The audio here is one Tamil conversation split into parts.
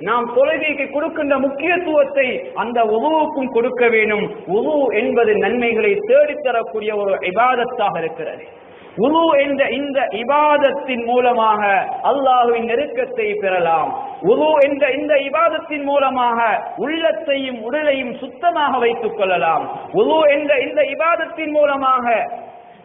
நாம் தொழுகைக்கு கொடுக்கின்ற முக்கியத்துவத்தை அந்த உதவுக்கும் கொடுக்க வேண்டும் உது என்பது நன்மைகளை தேடித் தரக்கூடிய ஒரு இபாதத்தாக இருக்கிறது. உது என்ற இந்த இபாதத்தின் மூலமாக அல்லாஹுவின் நெருக்கத்தை பெறலாம். உது என்ற இந்த இபாதத்தின் மூலமாக உள்ளத்தையும் உடலையும் சுத்தமாக வைத்துக் கொள்ளலாம். உது என்ற இந்த இபாதத்தின் மூலமாக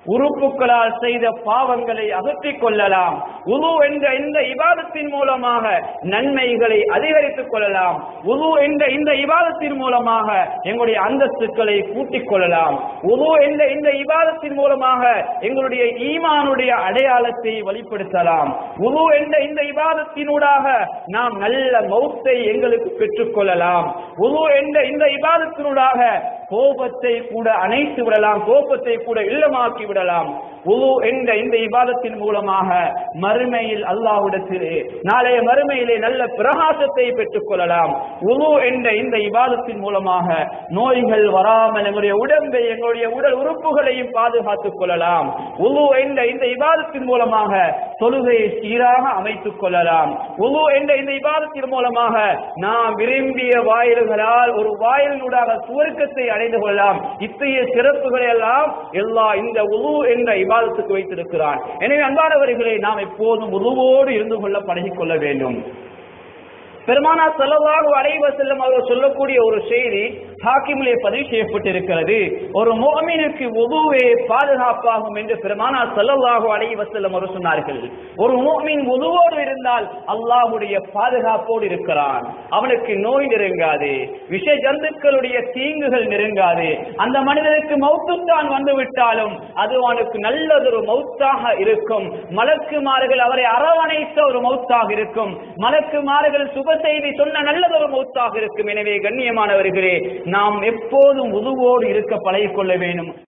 உறுப்புகளால் செய்த பாவங்களை அகற்றிக் கொள்ளலாம். உது என்ற இந்த இபாதத்தின் மூலமாக நன்மைகளை அதிகரித்துக் கொள்ளலாம். உது என்ற இந்த இபாதத்தின் மூலமாக எங்களுடைய அந்தஸ்துக்களை கூட்டிக் கொள்ளலாம். உது என்ற இந்த இபாதத்தின் மூலமாக எங்களுடைய ஈமானுடைய அடையாளத்தை வெளிப்படுத்தலாம். உது என்ற இந்த இபாதத்தினூடாக நாம் நல்ல மௌத்தை எங்களுக்கு பெற்றுக் கொள்ளலாம். உது என்ற இந்த இபாதத்தினூடாக கோபத்தை கூட அணைத்து விடலாம் கோபத்தை கூட இல்லமாக்கி விடலாம். உலு என்ற இந்த இபாதத்தின் மூலமாக மறுமையில் அல்லாஹ்விடத்திலே நாளைய மறுமையிலே நல்ல பிரகாசத்தை பெற்றுக் கொள்ளலாம். உலு என்ற இந்த இபாதத்தின் மூலமாக நோய்கள் வராமல் எங்களுடைய உடம்பை எங்களுடைய உடல் உறுப்புகளையும் பாதுகாத்துக் கொள்ளலாம். உலு என்ற இந்த இபாதத்தின் மூலமாக தொழுகையை சீராக அமைத்துக் கொள்ளலாம். உலு என்ற இந்த விவாதத்தின் மூலமாக நாம் விரும்பிய வாயில்களால் ஒரு வாயிலூடாக சுவர்க்கத்தை அடைந்து கொள்ளலாம். இத்தகைய சிறப்புகளை எல்லாம் எல்லா இந்த உலு என்ற விவாதத்துக்கு வைத்திருக்கிறான். எனவே அன்பானவர்களை நாம் எப்போதும் உருவோடு இருந்து கொள்ள பழகிக் கொள்ள வேண்டும். பெருமானா செலவாக அடைவ செல்லும் அவர் சொல்லக்கூடிய ஒரு செய்தி ஹாக்கிமிலே பதிவு செய்யப்பட்டிருக்கிறது. ஒரு மோமினுக்கு உதுவே பாதுகாப்பாகும் என்று பெருமானா செல்லவாக அடைய வசல்லம் அவர் சொன்னார்கள். ஒரு மோமின் உதுவோடு இருந்தால் அல்லாஹுடைய பாதுகாப்போடு இருக்கிறான். அவனுக்கு நோய் நெருங்காது விஷ ஜந்துக்களுடைய தீங்குகள் நெருங்காது. அந்த மனிதனுக்கு மௌத்துத்தான் வந்துவிட்டாலும் அது அவனுக்கு நல்லதொரு மௌத்தாக இருக்கும். மலக்குமார்கள் அவரை அரவணைத்த ஒரு மௌத்தாக இருக்கும். மலக்குமார்கள் சுப செய்தி சொன்ன நல்லதொரு மௌத்தாக இருக்கும். எனவே கண்ணியமானவர்களே நாம் எப்போதும் உதுவோடு இருக்க பழகிக்கொள்ள வேண்டும்.